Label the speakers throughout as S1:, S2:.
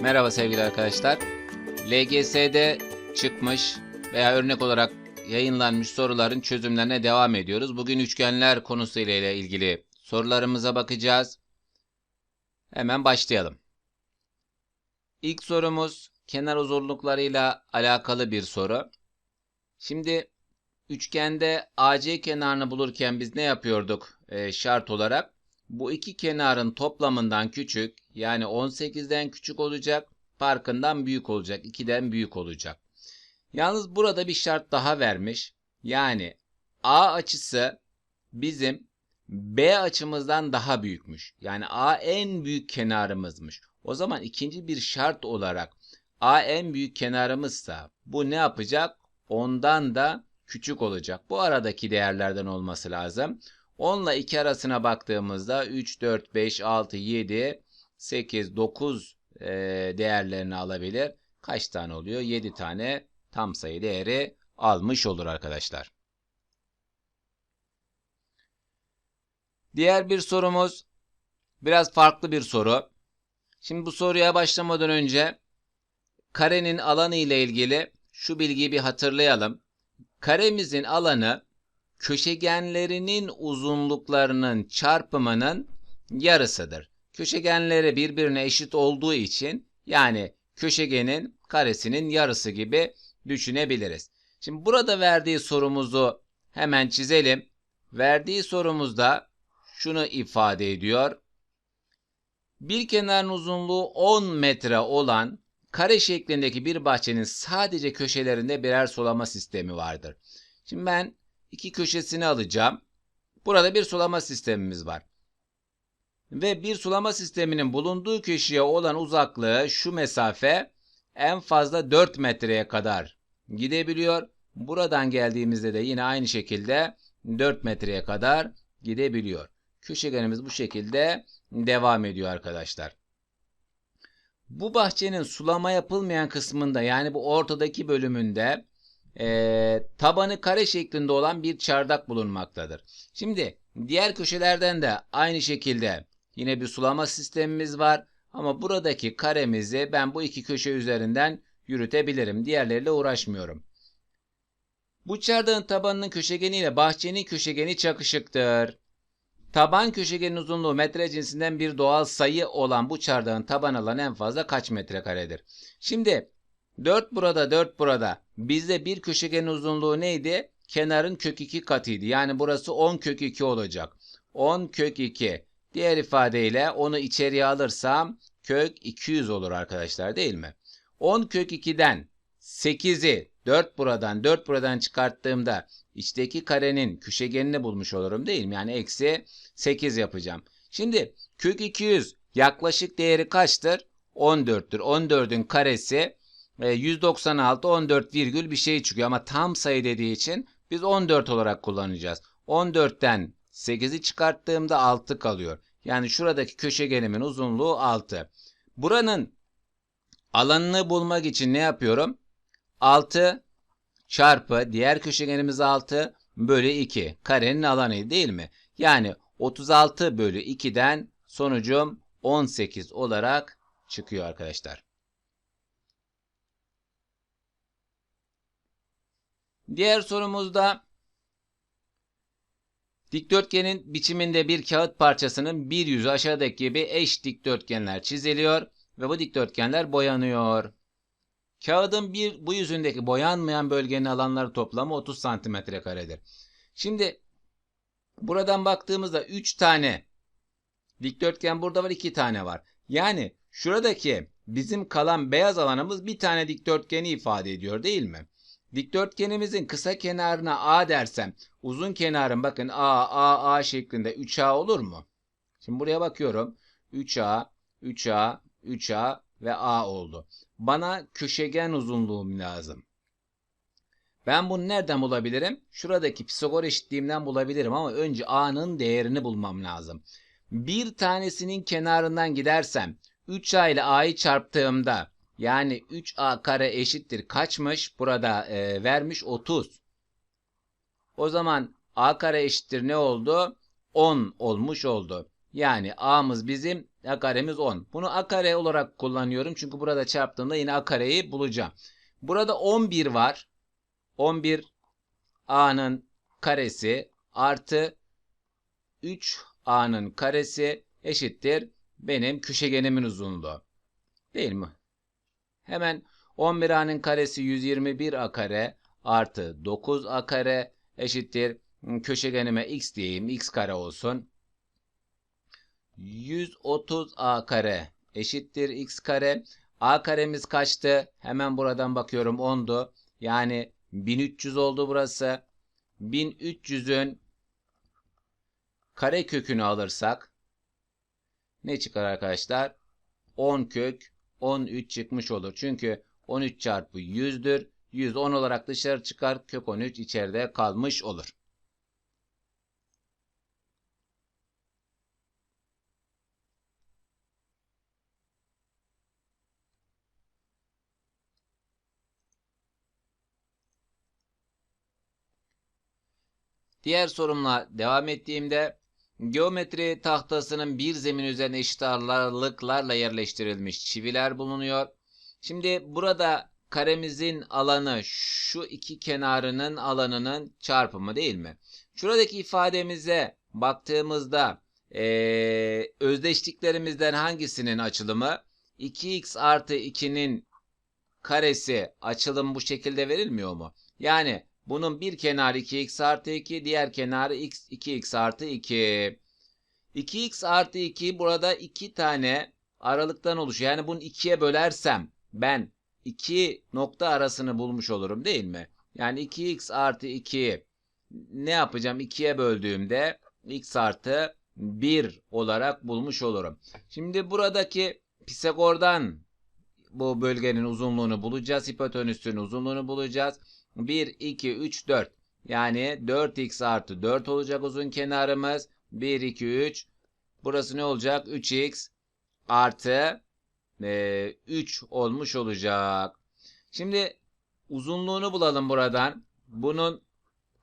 S1: Merhaba sevgili arkadaşlar. LGS'de çıkmış veya örnek olarak yayınlanmış soruların çözümlerine devam ediyoruz. Bugün üçgenler konusu ile ilgili sorularımıza bakacağız. Hemen başlayalım. İlk sorumuz kenar uzunluklarıyla alakalı bir soru. Şimdi üçgende AC kenarını bulurken biz ne yapıyorduk e, şart olarak? Bu iki kenarın toplamından küçük yani 18'den küçük olacak, farkından büyük olacak, 2'den büyük olacak. Yalnız burada bir şart daha vermiş. Yani A açısı bizim B açımızdan daha büyükmüş. Yani A en büyük kenarımızmış. O zaman ikinci bir şart olarak A en büyük kenarımızsa bu ne yapacak? Ondan da küçük olacak. Bu aradaki değerlerden olması lazım. 10 ile 2 arasına baktığımızda 3, 4, 5, 6, 7, 8, 9 e, değerlerini alabilir. Kaç tane oluyor? 7 tane tam sayı değeri almış olur arkadaşlar. Diğer bir sorumuz biraz farklı bir soru. Şimdi bu soruya başlamadan önce karenin alanı ile ilgili şu bilgiyi bir hatırlayalım. Karemizin alanı köşegenlerinin uzunluklarının çarpımının yarısıdır. Köşegenleri birbirine eşit olduğu için yani köşegenin karesinin yarısı gibi düşünebiliriz. Şimdi burada verdiği sorumuzu hemen çizelim. Verdiği sorumuzda şunu ifade ediyor. Bir kenarın uzunluğu 10 metre olan kare şeklindeki bir bahçenin sadece köşelerinde birer sulama sistemi vardır. Şimdi ben iki köşesini alacağım. Burada bir sulama sistemimiz var. Ve bir sulama sisteminin bulunduğu köşeye olan uzaklığı şu mesafe en fazla 4 metreye kadar gidebiliyor. Buradan geldiğimizde de yine aynı şekilde 4 metreye kadar gidebiliyor. Köşegenimiz bu şekilde devam ediyor arkadaşlar. Bu bahçenin sulama yapılmayan kısmında yani bu ortadaki bölümünde e, tabanı kare şeklinde olan bir çardak bulunmaktadır. Şimdi diğer köşelerden de aynı şekilde yine bir sulama sistemimiz var. Ama buradaki karemizi ben bu iki köşe üzerinden yürütebilirim. Diğerleriyle uğraşmıyorum. Bu çardağın tabanının köşegeniyle bahçenin köşegeni çakışıktır. Taban köşegenin uzunluğu metre cinsinden bir doğal sayı olan bu çardağın taban alanı en fazla kaç metrekaredir? Şimdi 4 burada 4 burada. Bizde bir köşegenin uzunluğu neydi? Kenarın kök 2 katıydı. Yani burası 10 kök 2 olacak. 10 kök 2. Diğer ifadeyle onu içeriye alırsam kök 200 olur arkadaşlar değil mi? 10 kök 2'den 8'i 4 buradan 4 buradan çıkarttığımda içteki karenin köşegenini bulmuş olurum değil mi? Yani eksi 8 yapacağım. Şimdi kök 200 yaklaşık değeri kaçtır? 14'tür. 14'ün karesi 196 14 virgül bir şey çıkıyor ama tam sayı dediği için biz 14 olarak kullanacağız. 14'ten 8'i çıkarttığımda 6 kalıyor. Yani şuradaki köşegenimin uzunluğu 6. Buranın alanını bulmak için ne yapıyorum? 6 çarpı diğer köşegenimiz 6 bölü 2. Karenin alanı değil mi? Yani 36 bölü 2'den sonucum 18 olarak çıkıyor arkadaşlar. Diğer sorumuzda dikdörtgenin biçiminde bir kağıt parçasının bir yüzü aşağıdaki gibi eş dikdörtgenler çiziliyor ve bu dikdörtgenler boyanıyor. Kağıdın bir bu yüzündeki boyanmayan bölgenin alanları toplamı 30 santimetre karedir. Şimdi buradan baktığımızda 3 tane dikdörtgen burada var 2 tane var. Yani şuradaki bizim kalan beyaz alanımız bir tane dikdörtgeni ifade ediyor değil mi? Dikdörtgenimizin kısa kenarına A dersem uzun kenarın bakın A, A, A şeklinde 3A olur mu? Şimdi buraya bakıyorum. 3A, 3A, 3A ve A oldu. Bana köşegen uzunluğum lazım. Ben bunu nereden bulabilirim? Şuradaki Pisagor eşitliğimden bulabilirim ama önce A'nın değerini bulmam lazım. Bir tanesinin kenarından gidersem 3A ile A'yı çarptığımda yani 3a kare eşittir kaçmış? Burada e, vermiş 30. O zaman a kare eşittir ne oldu? 10 olmuş oldu. Yani a'mız bizim A karemiz 10. Bunu A kare olarak kullanıyorum. Çünkü burada çarptığımda yine A kareyi bulacağım. Burada 11 var. 11 A'nın karesi artı 3 A'nın karesi eşittir benim köşegenimin uzunluğu. Değil mi? Hemen 11 A'nın karesi 121 A kare artı 9 A kare eşittir köşegenime x diyeyim. x kare olsun. 130 A kare eşittir x kare. A karemiz kaçtı? Hemen buradan bakıyorum 10'du. Yani 1300 oldu burası. 1300'ün kare kökünü alırsak ne çıkar arkadaşlar? 10 kök 13 çıkmış olur. Çünkü 13 çarpı 100'dür. 100 10 olarak dışarı çıkar. Kök 13 içeride kalmış olur. Diğer sorumla devam ettiğimde geometri tahtasının bir zemin üzerine eşit ağırlıklarla yerleştirilmiş çiviler bulunuyor. Şimdi burada karemizin alanı şu iki kenarının alanının çarpımı değil mi? Şuradaki ifademize baktığımızda ee, özdeşliklerimizden hangisinin açılımı? 2x artı 2'nin karesi açılım bu şekilde verilmiyor mu? Yani bunun bir kenarı 2x artı 2, diğer kenarı x 2x artı 2. 2x artı 2 burada iki tane aralıktan oluşuyor. Yani bunu ikiye bölersem ben iki nokta arasını bulmuş olurum değil mi? Yani 2x artı 2 ne yapacağım? 2'ye böldüğümde x artı 1 olarak bulmuş olurum. Şimdi buradaki Pisagor'dan bu bölgenin uzunluğunu bulacağız. Hipotenüsün uzunluğunu bulacağız. 1, 2, 3, 4. Yani 4x artı 4 olacak uzun kenarımız. 1, 2, 3. Burası ne olacak? 3x artı e, 3 olmuş olacak. Şimdi uzunluğunu bulalım buradan. Bunun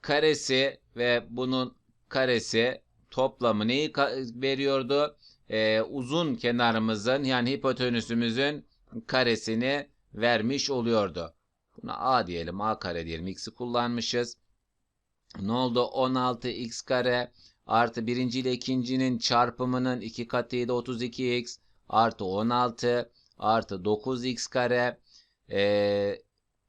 S1: karesi ve bunun karesi toplamı neyi veriyordu? Ee, uzun kenarımızın yani hipotenüsümüzün karesini vermiş oluyordu. Buna a diyelim a kare diyelim x'i kullanmışız. Ne oldu? 16x kare artı birinci ile ikincinin çarpımının iki katıydı 32x artı 16 artı 9x kare e,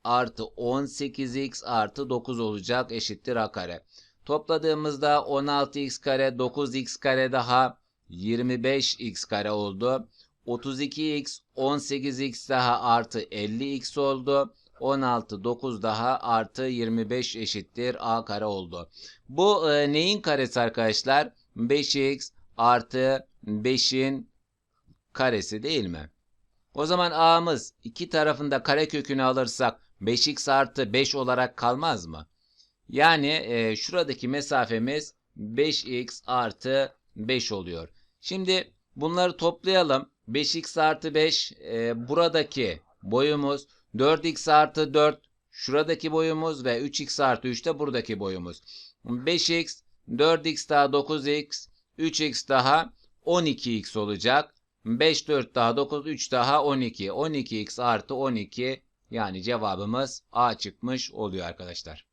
S1: artı 18x artı 9 olacak eşittir a kare. Topladığımızda 16x kare 9x kare daha 25x kare oldu. 32x 18x daha artı 50x oldu. 16 9 daha artı 25 eşittir a kare oldu. Bu e, neyin karesi arkadaşlar? 5x artı 5'in karesi değil mi? O zaman a'mız iki tarafında kare kökünü alırsak 5x artı 5 olarak kalmaz mı? Yani e, şuradaki mesafemiz 5x artı 5 oluyor. Şimdi bunları toplayalım. 5x artı 5 e, buradaki boyumuz 4x artı 4 şuradaki boyumuz ve 3x artı 3 de buradaki boyumuz. 5x 4x daha 9x 3x daha 12x olacak. 5 4 daha 9 3 daha 12 12x artı 12 yani cevabımız A çıkmış oluyor arkadaşlar.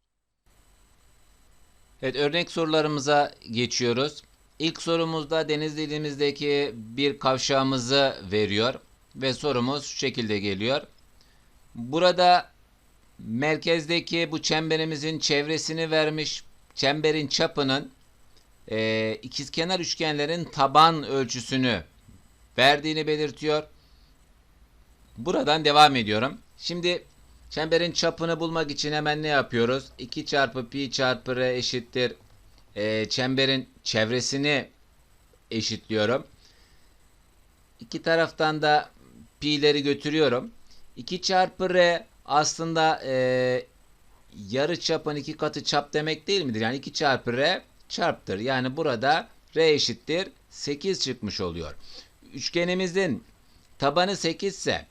S1: Evet örnek sorularımıza geçiyoruz. İlk sorumuzda deniz dilimizdeki bir kavşağımızı veriyor ve sorumuz şu şekilde geliyor. Burada merkezdeki bu çemberimizin çevresini vermiş. Çemberin çapının e, ikizkenar üçgenlerin taban ölçüsünü verdiğini belirtiyor. Buradan devam ediyorum. Şimdi çemberin çapını bulmak için hemen ne yapıyoruz? 2 çarpı pi çarpı r eşittir. E, çemberin çevresini eşitliyorum. İki taraftan da pi'leri götürüyorum. 2 çarpı r aslında e, yarı çapın iki katı çap demek değil midir? Yani 2 çarpı r çarptır. Yani burada r eşittir 8 çıkmış oluyor. Üçgenimizin tabanı 8 ise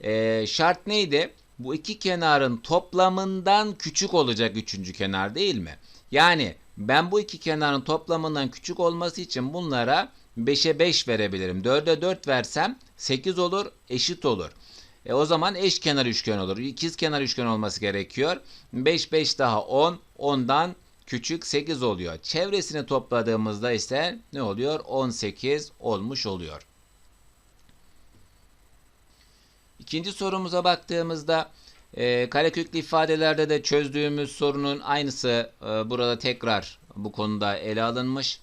S1: e, şart neydi? Bu iki kenarın toplamından küçük olacak üçüncü kenar değil mi? Yani ben bu iki kenarın toplamından küçük olması için bunlara 5'e 5 verebilirim. 4'e 4 versem 8 olur, eşit olur. E o zaman eşkenar üçgen olur. İkizkenar üçgen olması gerekiyor. 5 5 daha 10, 10'dan küçük 8 oluyor. Çevresini topladığımızda ise ne oluyor? 18 olmuş oluyor. İkinci sorumuza baktığımızda e, kareköklü ifadelerde de çözdüğümüz sorunun aynısı e, burada tekrar bu konuda ele alınmış.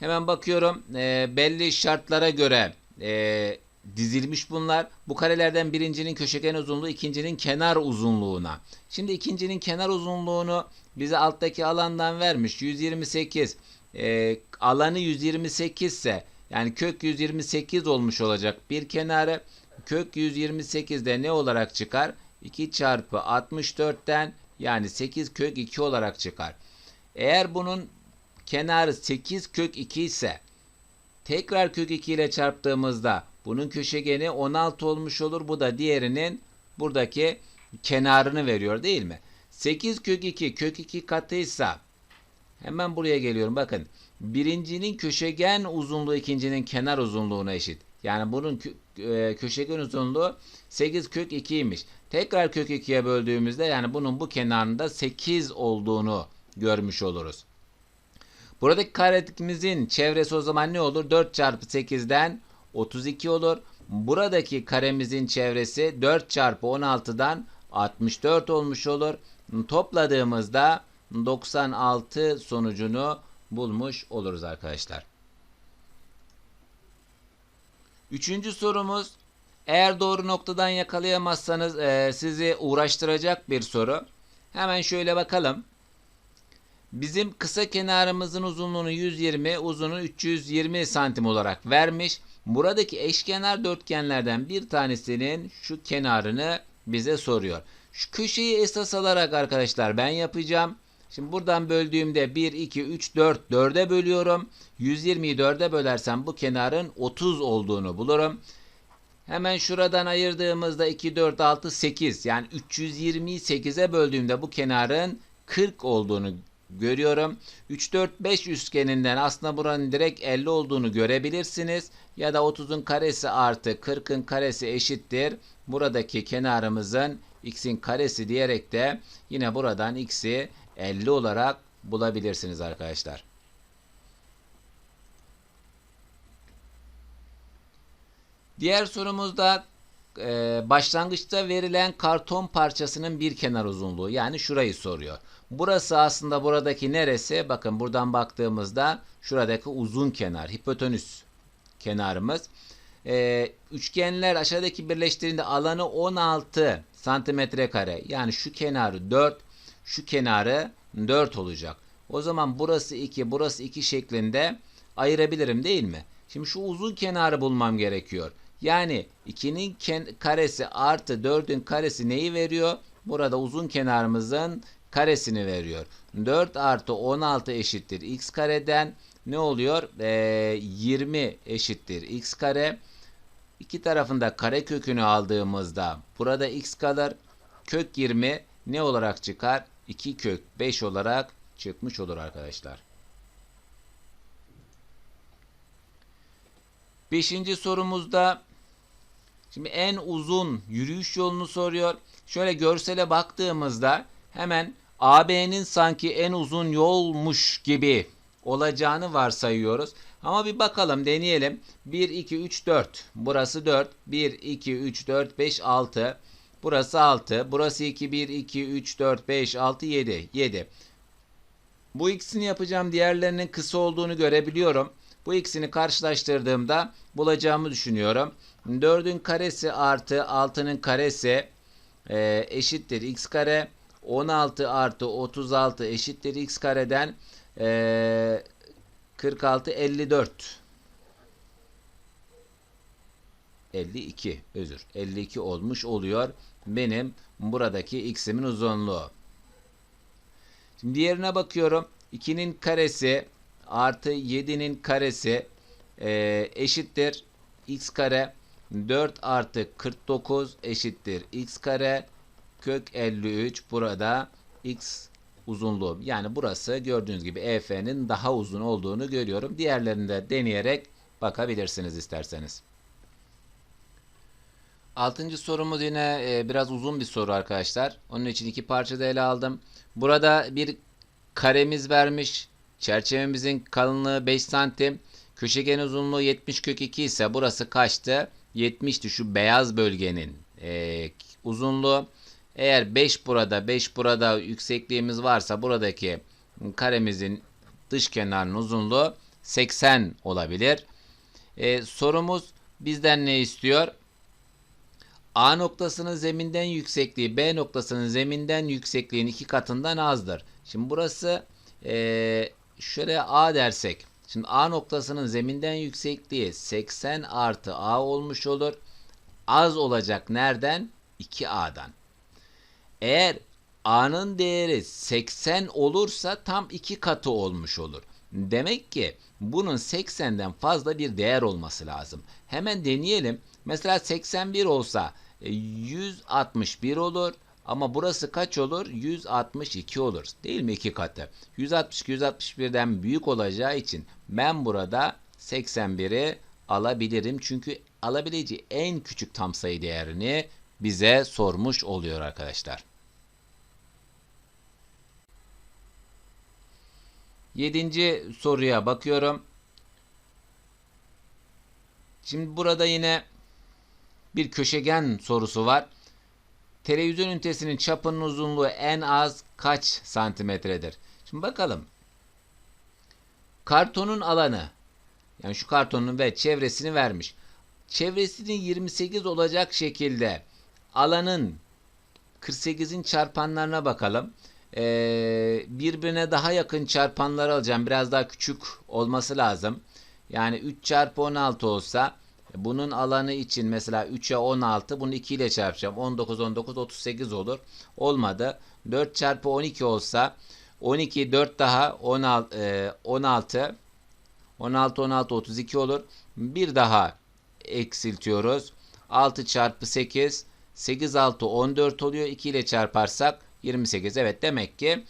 S1: Hemen bakıyorum e, belli şartlara göre e, dizilmiş bunlar. Bu karelerden birincinin köşegen uzunluğu ikincinin kenar uzunluğuna. Şimdi ikincinin kenar uzunluğunu bize alttaki alandan vermiş. 128. E, alanı 128 ise yani kök 128 olmuş olacak bir kenarı. Kök 128'de ne olarak çıkar? 2 çarpı 64'ten yani 8 kök 2 olarak çıkar. Eğer bunun kenarı 8 kök 2 ise tekrar kök 2 ile çarptığımızda bunun köşegeni 16 olmuş olur. Bu da diğerinin buradaki kenarını veriyor değil mi? 8 kök 2 kök 2 katıysa hemen buraya geliyorum bakın. Birincinin köşegen uzunluğu ikincinin kenar uzunluğuna eşit. Yani bunun e, köşegen uzunluğu 8 kök 2'ymiş. Tekrar kök 2'ye böldüğümüzde yani bunun bu kenarında 8 olduğunu görmüş oluruz. Buradaki karemizin çevresi o zaman ne olur? 4 çarpı 8'den 32 olur. Buradaki karemizin çevresi 4 çarpı 16'dan 64 olmuş olur. Topladığımızda 96 sonucunu bulmuş oluruz arkadaşlar. Üçüncü sorumuz eğer doğru noktadan yakalayamazsanız e, sizi uğraştıracak bir soru. Hemen şöyle bakalım. Bizim kısa kenarımızın uzunluğunu 120, uzunu 320 santim olarak vermiş. Buradaki eşkenar dörtgenlerden bir tanesinin şu kenarını bize soruyor. Şu köşeyi esas alarak arkadaşlar ben yapacağım. Şimdi buradan böldüğümde 1, 2, 3, 4, 4'e bölüyorum. 120'yi 4'e bölersem bu kenarın 30 olduğunu bulurum. Hemen şuradan ayırdığımızda 2, 4, 6, 8 yani 320'yi 8'e böldüğümde bu kenarın 40 olduğunu görüyorum. 3, 4, 5 üçgeninden aslında buranın direkt 50 olduğunu görebilirsiniz. Ya da 30'un karesi artı 40'ın karesi eşittir. Buradaki kenarımızın x'in karesi diyerek de yine buradan x'i 50 olarak bulabilirsiniz arkadaşlar. Diğer sorumuzda e, başlangıçta verilen karton parçasının bir kenar uzunluğu yani şurayı soruyor. Burası aslında buradaki neresi? Bakın buradan baktığımızda şuradaki uzun kenar, hipotenüs kenarımız. E, üçgenler aşağıdaki birleştiğinde alanı 16 santimetre kare. Yani şu kenarı 4, şu kenarı 4 olacak. O zaman burası 2, burası 2 şeklinde ayırabilirim değil mi? Şimdi şu uzun kenarı bulmam gerekiyor. Yani 2'nin karesi artı 4'ün karesi neyi veriyor? Burada uzun kenarımızın karesini veriyor. 4 artı 16 eşittir x kareden ne oluyor? Ee, 20 eşittir x kare. İki tarafında kare kökünü aldığımızda burada x kalır. Kök 20 ne olarak çıkar? 2 kök 5 olarak çıkmış olur arkadaşlar. Beşinci sorumuzda şimdi en uzun yürüyüş yolunu soruyor. Şöyle görsele baktığımızda hemen AB'nin sanki en uzun yolmuş gibi olacağını varsayıyoruz. Ama bir bakalım deneyelim. 1, 2, 3, 4. Burası 4. 1, 2, 3, 4, 5, 6. Burası 6. Burası 2, 1, 2, 3, 4, 5, 6, 7. 7. Bu ikisini yapacağım. Diğerlerinin kısa olduğunu görebiliyorum. Bu ikisini karşılaştırdığımda bulacağımı düşünüyorum. 4'ün karesi artı 6'nın karesi e, eşittir x kare. 16 artı 36 eşittir x kareden e, 46 54 52 özür 52 olmuş oluyor benim buradaki x'imin uzunluğu. Şimdi diğerine bakıyorum. 2'nin karesi artı 7'nin karesi e, eşittir x kare 4 artı 49 eşittir x kare kök 53 burada x uzunluğu. Yani burası gördüğünüz gibi EF'nin daha uzun olduğunu görüyorum. Diğerlerini de deneyerek bakabilirsiniz isterseniz. Altıncı sorumuz yine e, biraz uzun bir soru arkadaşlar. Onun için iki parçada ele aldım. Burada bir karemiz vermiş. Çerçevemizin kalınlığı 5 santim. Köşegen uzunluğu 70 kök 2 ise burası kaçtı? 70'ti şu beyaz bölgenin e, uzunluğu. Eğer 5 burada 5 burada yüksekliğimiz varsa buradaki karemizin dış kenarının uzunluğu 80 olabilir. E, sorumuz bizden ne istiyor? A noktasının zeminden yüksekliği B noktasının zeminden yüksekliğin iki katından azdır. Şimdi burası e, şöyle A dersek. Şimdi A noktasının zeminden yüksekliği 80 artı A olmuş olur. Az olacak nereden? 2A'dan. Eğer A'nın değeri 80 olursa tam iki katı olmuş olur. Demek ki bunun 80'den fazla bir değer olması lazım. Hemen deneyelim. Mesela 81 olsa 161 olur. Ama burası kaç olur? 162 olur. Değil mi iki katı? 162 161'den büyük olacağı için ben burada 81'i alabilirim. Çünkü alabileceği en küçük tam sayı değerini bize sormuş oluyor arkadaşlar. Yedinci soruya bakıyorum. Şimdi burada yine bir köşegen sorusu var. Televizyon ünitesinin çapının uzunluğu en az kaç santimetredir? Şimdi bakalım. Kartonun alanı yani şu kartonun ve çevresini vermiş. Çevresinin 28 olacak şekilde alanın 48'in çarpanlarına bakalım. Ee, birbirine daha yakın çarpanları alacağım. Biraz daha küçük olması lazım. Yani 3 çarpı 16 olsa bunun alanı için mesela 3'e 16 bunu 2 ile çarpacağım. 19 19 38 olur. Olmadı. 4 çarpı 12 olsa 12 4 daha 16 e, 16 16 16 32 olur. Bir daha eksiltiyoruz. 6 çarpı 8 8 6 14 oluyor. 2 ile çarparsak 28. Evet demek ki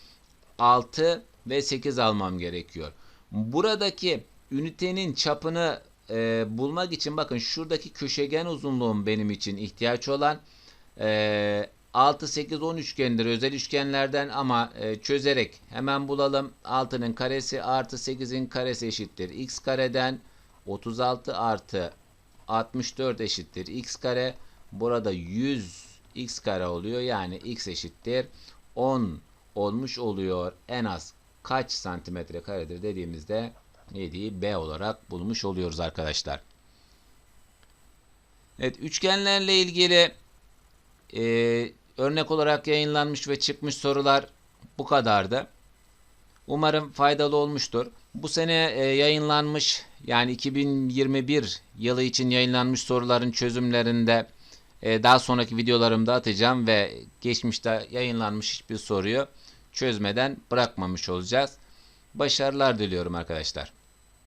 S1: 6 ve 8 almam gerekiyor. Buradaki ünitenin çapını e, bulmak için bakın şuradaki köşegen uzunluğum benim için ihtiyaç olan e, 6, 8, 10 üçgendir özel üçgenlerden ama e, çözerek hemen bulalım. 6'nın karesi artı 8'in karesi eşittir. x kareden 36 artı 64 eşittir. x kare burada 100 x kare oluyor. Yani x eşittir 10 olmuş oluyor. En az kaç santimetre karedir dediğimizde 7'yi B olarak bulmuş oluyoruz arkadaşlar. Evet üçgenlerle ilgili e, örnek olarak yayınlanmış ve çıkmış sorular bu kadardı. Umarım faydalı olmuştur. Bu sene e, yayınlanmış yani 2021 yılı için yayınlanmış soruların çözümlerinde e, daha sonraki videolarımda atacağım ve geçmişte yayınlanmış hiçbir soruyu çözmeden bırakmamış olacağız. Başarılar diliyorum arkadaşlar.